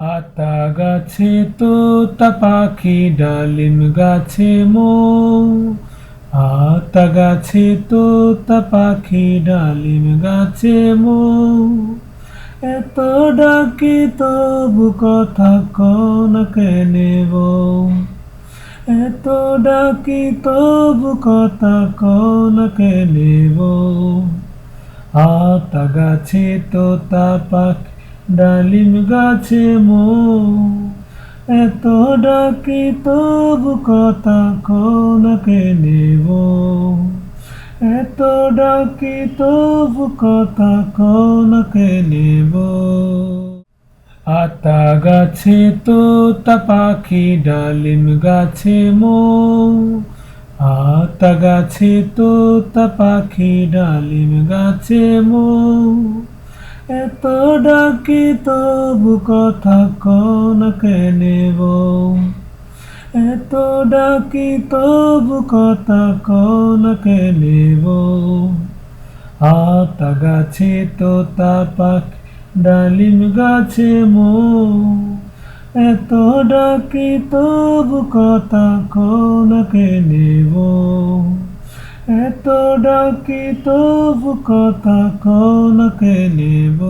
আতা গাছে তোতা পাখি ডালিম গাছে মো। আতা গাছে তোতা পাখি ডালিম গাছে মো। এত ডাকি তবু কথা কন কেনেব এত ডাকি তবু কথা কন কেনেব আতা গাছে তোতা পাখি ডালিম গাছে মো এত ডাকি তবু কথা কোনকে নেব। এত ডাকি তবু কথা কোনকে নেব। আতা গাছে তো তা পাখি ডালিম গাছে মো আতা গাছে তো তা পাখি ডালিম গাছে মো এত ডাকি তবু কথা কনকে নেব? এত ডাকি তবু কথা কনকে নেব? আতা গাছে তোতা পাখি ডালিম গাছে মো। এত ডাকি তবু কথা কনকে নেব? এত ডাকি তবু কথা কনকে নেব।